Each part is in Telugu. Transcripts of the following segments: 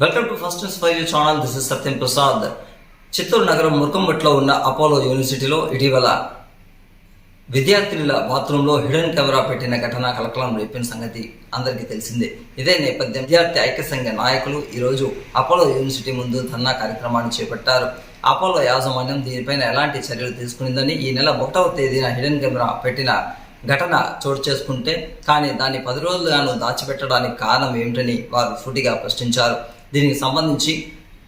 Welcome to first news five channel this is Satyam Prasad Chittoor నగరం మురకంబట్లో ఉన్న అపోలో యూనివర్సిటీలో ఇటీవల విద్యార్థినుల బాత్రూంలో హిడెన్ కెమెరా పెట్టిన ఘటన కలకలం రేపిన సంగతి అందరికీ తెలిసిందే. ఇదే నేపథ్యం విద్యార్థి ఐక్య సంఘ నాయకులు ఈరోజు అపోలో యూనివర్సిటీ ముందు ధర్నా కార్యక్రమాన్ని చేపట్టారు. అపోలో యాజమాన్యం దీనిపైన ఎలాంటి చర్యలు తీసుకునిందని ఈ నెల ఒకటవ తేదీన హిడెన్ కెమెరా పెట్టిన ఘటన చోటు చేసుకుంటే కానీ దాన్ని పది రోజులుగాను దాచిపెట్టడానికి కారణం ఏమిటని వారు సూటిగా ప్రశ్నించారు. దీనికి సంబంధించి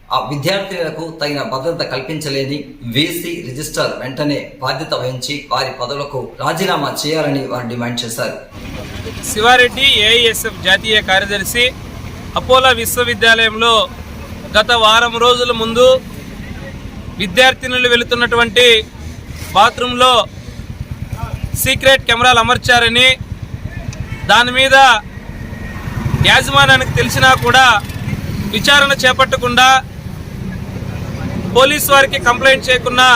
ఆ విద్యార్థులకు తగిన భద్రత కల్పించలేని వీసీ రిజిస్టర్ వెంటనే బాధ్యత వహించి వారి పదవులకు రాజీనామా చేయాలని వారు డిమాండ్ చేశారు. శివారెడ్డి ఏఐఎస్ఎఫ్ జాతీయ కార్యదర్శి అపోలో విశ్వవిద్యాలయంలో గత వారం రోజుల ముందు విద్యార్థినులు వెళుతున్నటువంటి బాత్రూంలో సీక్రెట్ కెమెరాలు అమర్చారని దాని మీద యాజమాన్యానికి తెలిసినా కూడా విచారణ చేపట్టకుండా పోలీస్ వారికి కంప్లైంట్ చేయకుండా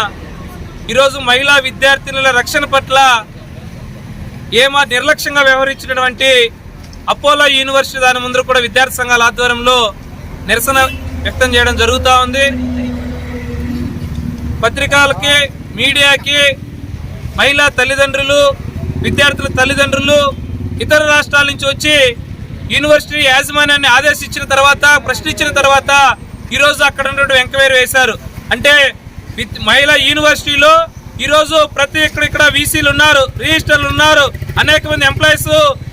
ఈరోజు మహిళా విద్యార్థినుల రక్షణ పట్ల ఏమా నిర్లక్ష్యంగా వ్యవహరించినటువంటి అపోలో యూనివర్సిటీ దాని ముందు కూడా విద్యార్థి సంఘాల ఆధ్వర్యంలో నిరసన వ్యక్తం చేయడం జరుగుతూ ఉంది. పత్రికలకి మీడియాకి మహిళా తల్లిదండ్రులు విద్యార్థుల తల్లిదండ్రులు ఇతర రాష్ట్రాల నుంచి వచ్చి యూనివర్సిటీ యాజమాన్యాన్ని ఆదేశించిన తర్వాత ప్రశ్నించిన తర్వాత ఈరోజు అక్కడ ఉన్నటువంటి ఎంక్వైరీ వేశారు. అంటే విత్- మహిళా యూనివర్సిటీలో ఈరోజు ప్రతి ఇక్కడ ఇక్కడ వీసీలు ఉన్నారు రిజిస్టర్లు ఉన్నారు. అనేక మంది ఎంప్లాయీస్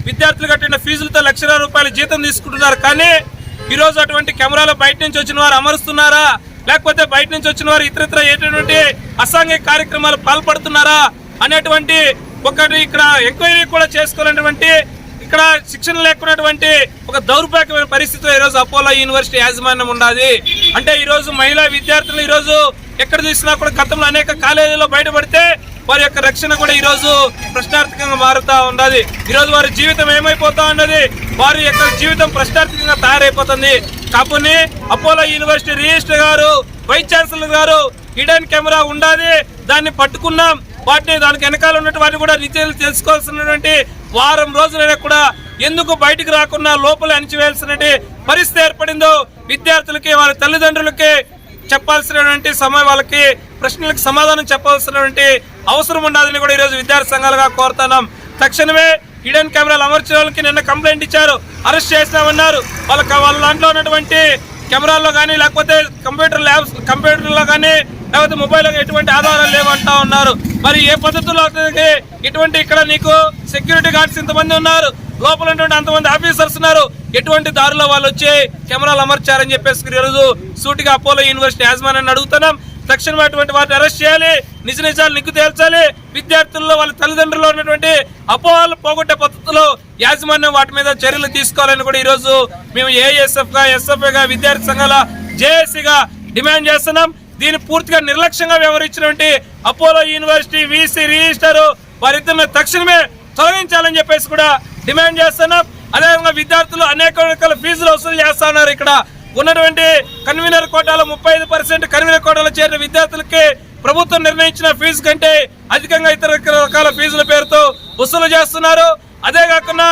విద్యార్థులు కట్టిన ఫీజులతో లక్షల రూపాయల జీతం తీసుకుంటున్నారు. కానీ ఈరోజు అటువంటి కెమెరాలు బయట నుంచి వచ్చిన వారు అమరుస్తున్నారా? లేకపోతే బయట నుంచి వచ్చిన వారు ఇతరితర ఏటువంటి అసాంఘిక కార్యక్రమాలు పాల్పడుతున్నారా? అనేటువంటి ఒకటి ఇక్కడ ఎంక్వైరీ కూడా చేసుకోవాలనేటువంటి ఇక్కడ శిక్షణ లేకున్నటువంటి ఒక దౌర్భాగ్యమైన పరిస్థితిలో ఈరోజు అపోలో యూనివర్సిటీ యాజమాన్యం ఉండాలి అంటే ఈరోజు మహిళా విద్యార్థులు ఈరోజు ఎక్కడ చూసినా కూడా గతంలో అనేక కాలేజీలో బయటపడితే వారి యొక్క రక్షణ కూడా ఈరోజు ప్రశ్నార్థకంగా మారుతూ ఉన్నది ఈరోజు వారి జీవితం ఏమైపోతా ఉన్నది? వారి యొక్క జీవితం ప్రశ్నార్థకంగా తయారైపోతుంది. కాపుని అపోలో యూనివర్సిటీ రిజిస్టర్ గారు వైస్ ఛాన్సలర్ గారు హిడెన్ కెమెరా ఉండాలి దాన్ని పట్టుకున్నాం. వాటిని దానికి వెనకాల ఉన్నటువంటి కూడా రీచర్లు తెలుసుకోవాల్సినటువంటి వారం రోజులైనా కూడా ఎందుకు బయటికి రాకుండా లోపల అణిచివేయాల్సినటువంటి పరిస్థితి ఏర్పడిందో విద్యార్థులకి వారి తల్లిదండ్రులకి చెప్పాల్సినటువంటి సమయం వాళ్ళకి ప్రశ్నలకు సమాధానం చెప్పాల్సినటువంటి అవసరం ఉండాలని కూడా ఈరోజు విద్యార్థి సంఘాలుగా కోరుతున్నాం. తక్షణమే హిడెన్ కెమెరాలు అమర్చిన వాళ్ళకి నిన్న కంప్లైంట్ ఇచ్చారు. అరెస్ట్ చేసినామన్నారు వాళ్ళకి వాళ్ళ దాంట్లో ఉన్నటువంటి కెమెరాల్లో కానీ లేకపోతే కంప్యూటర్ ల్యాబ్స్ కంప్యూటర్లో కానీ లేకపోతే మొబైల్లో ఎటువంటి ఆధారాలు లేవంటా ఉన్నారు. మరి ఏ పద్ధతిలో ఇటువంటి ఇక్కడ నీకు సెక్యూరిటీ గార్డ్స్ ఇంతమంది ఉన్నారు. లోపల ఉన్నటువంటి అంతమంది ఆఫీసర్స్ ఉన్నారు. ఎటువంటి దారిలో వాళ్ళు వచ్చి కెమెరాలు అమర్చారని చెప్పేసి ఈరోజు సూటిగా అపోలో యూనివర్సిటీ యాజమాన్యాన్ని అడుగుతున్నాం. తక్షణమే అటువంటి వారిని అరెస్ట్ చేయాలి. నిజ నిజాలు నిగ్గు తేల్చాలి. విద్యార్థుల్లో వాళ్ళ తల్లిదండ్రులు ఉన్నటువంటి అపోహలు పోగొట్టే పద్ధతిలో యాజమాన్యం వాటి మీద చర్యలు తీసుకోవాలని కూడా ఈరోజు మేము ఏఎస్ఎఫ్గా గా విద్యార్థి సంఘాల జేఏసీగా డిమాండ్ చేస్తున్నాం. దీన్ని పూర్తిగా నిర్లక్ష్యంగా వ్యవహరించినటువంటి అపోలో యూనివర్సిటీ వీసీ రిజిస్టర్ వారిద్దరిని తక్షణమే తొలగించాలని చెప్పేసి కూడా డిమాండ్ చేస్తున్నాం. అదేవిధంగా విద్యార్థులు అనేక రకాల ఫీజులు వసూలు చేస్తున్నారు ఇక్కడ ఉన్నటువంటి కన్వీనర్ కోటాలో ముప్పై ఐదు పర్సెంట్ కన్వీనర్ కోటాలో చేరిన విద్యార్థులకి ప్రభుత్వం నిర్ణయించిన ఫీజు కంటే అధికంగా ఇతర రకాల ఫీజుల పేరుతో వసూలు చేస్తున్నారు. అదే కాకుండా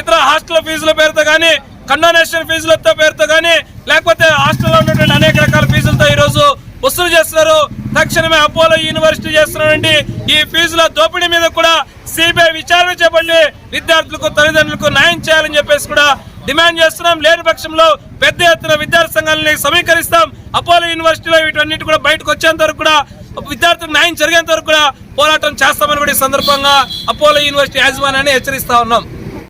ఇతర హాస్టల్ ఫీజుల పేరుతో కానీ కండోనేషన్ ఫీజులతో పేరుతో కానీ లేకపోతే హాస్టల్లో ఉన్నటువంటి అనేక రకాల ఫీజులతో ఈరోజు వసూలు చేస్తున్నారు. తక్షణమే అపోలో యూనివర్సిటీ చేస్తున్నటువంటి ఈ ఫీజుల దోపిడీ మీద కూడా సిబిఐ విచారణ చేపట్టి విద్యార్థులకు తల్లిదండ్రులకు న్యాయం చేయాలని చెప్పేసి కూడా డిమాండ్ చేస్తున్నాం. లేని పక్షంలో పెద్ద ఎత్తున విద్యార్థి సంఘాలని సమీకరిస్తాం. అపోలో యూనివర్సిటీలో వీటన్నిటి కూడా బయటకు వచ్చేంత వరకు కూడా విద్యార్థులకు న్యాయం జరిగేంత వరకు కూడా పోరాటం చేస్తామని కూడా ఈ సందర్భంగా అపోలో యూనివర్సిటీ యాజమాన్యాన్ని హెచ్చరిస్తా ఉన్నాం.